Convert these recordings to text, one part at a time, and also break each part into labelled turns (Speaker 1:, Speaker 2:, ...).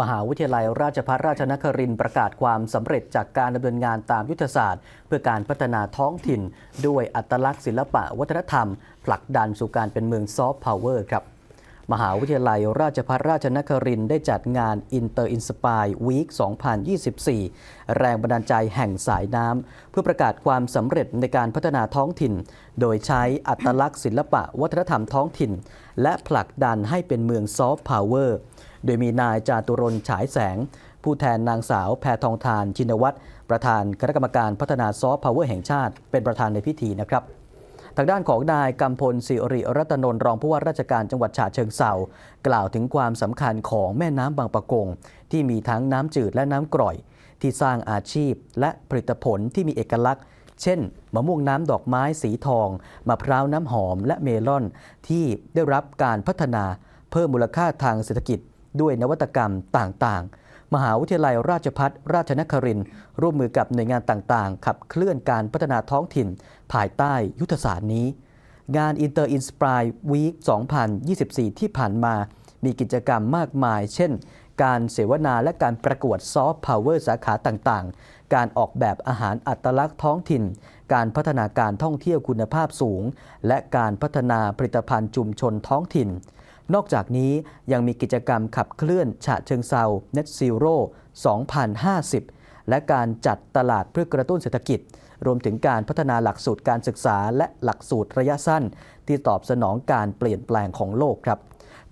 Speaker 1: มหาวิทยาลัยราชภัฏราชนครินทร์ประกาศความสำเร็จจากการดำเนินงานตามยุทธศาสตร์ เพื่อการพัฒนาท้องถิ่น ด้วยอัตลักษณ์ศิลปะวัฒนธรรม ผลักดันสู่การเป็นเมืองซอฟต์พาวเวอร์ครับ มหาวิทยาลัยราชภัฏราชนครินทร์ได้จัดงาน Inter Inspire Week 2024 แรงบันดาลใจแห่งสายน้ำเพื่อประกาศความสำเร็จในการพัฒนาท้องถิ่น โดยใช้อัตลักษณ์ศิลปะวัฒนธรรมท้องถิ่น และผลักดันให้เป็นเมืองซอฟต์พาวเวอร์ โดยมีนายจาตุรนฉายแสง ผู้แทนนางสาวแพทองทานชินวัตรประธานคณะกรรมการพัฒนาซอฟต์พาวเวอร์แห่งชาติ เป็นประธานในพิธีนะครับทางด้านของนายกำพลสิริรัตนนท์รองผู้ว่าราชการจังหวัดฉะเชิงเซากล่าวถึงความสำคัญของแม่น้ำบางปะกง ที่มีทั้งน้ำจืดและน้ำกร่อย ที่สร้างอาชีพและผลิตผลที่มีเอกลักษณ์ เช่น มะม่วงน้ำดอกไม้สีทอง มะพร้าวน้ำหอมและเมลอน ที่ได้รับการพัฒนาเพิ่มมูลค่าทางเศรษฐกิจ ด้วยนวัตกรรมต่างๆ มหาวิทยาลัยราชพัฒราชนครินร์ร่วมมือกับหน่วยงานต่างๆ ขับเคลื่อนการพัฒนาท้องถิ่น ภายใต้ยุทธศาสตร์นี้ งาน Inter Inspire Week 2024 ที่ผ่านมา มีกิจกรรมมากมาย เช่น การเสวนาและการประกวดซอฟต์พาวเวอร์สาขาต่างๆ การออกแบบอาหารอัตลักษณ์ท้องถิ่น การพัฒนาการท่องเที่ยวคุณภาพสูง และการพัฒนาผลิตภัณฑ์ชุมชนท้องถิ่น นอกจากนี้ยังมีกิจกรรมขับเคลื่อนฉะเชิงเซา Net Zero 2050 และการจัดตลาดเพื่อกระตุ้นเศรษฐกิจ รวมถึงการพัฒนาหลักสูตรการศึกษาและหลักสูตรระยะสั้น ที่ตอบสนองการเปลี่ยนแปลงของโลกครับ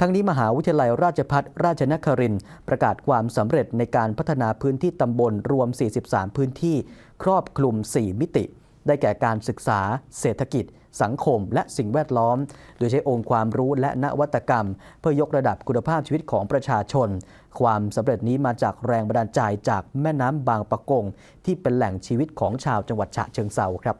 Speaker 1: ทั้งนี้มหาวิทยาลัยราชพัฒราชนครินประกาศความสำเร็จในการพัฒนาพื้นที่ตำบลรวม 43 พื้นที่ ครอบคลุม 4 มิติ ได้แก่การศึกษา เศรษฐกิจ สังคม และสิ่งแวดล้อม โดยใช้องค์ความรู้และนวัตกรรม เพื่อยกระดับคุณภาพชีวิตของประชาชน ความสำเร็จนี้มาจากแรงบันดาลใจจากแม่น้ำบางปะกง ที่เป็นแหล่งชีวิตของชาวจังหวัดฉะเชิงเซาครับ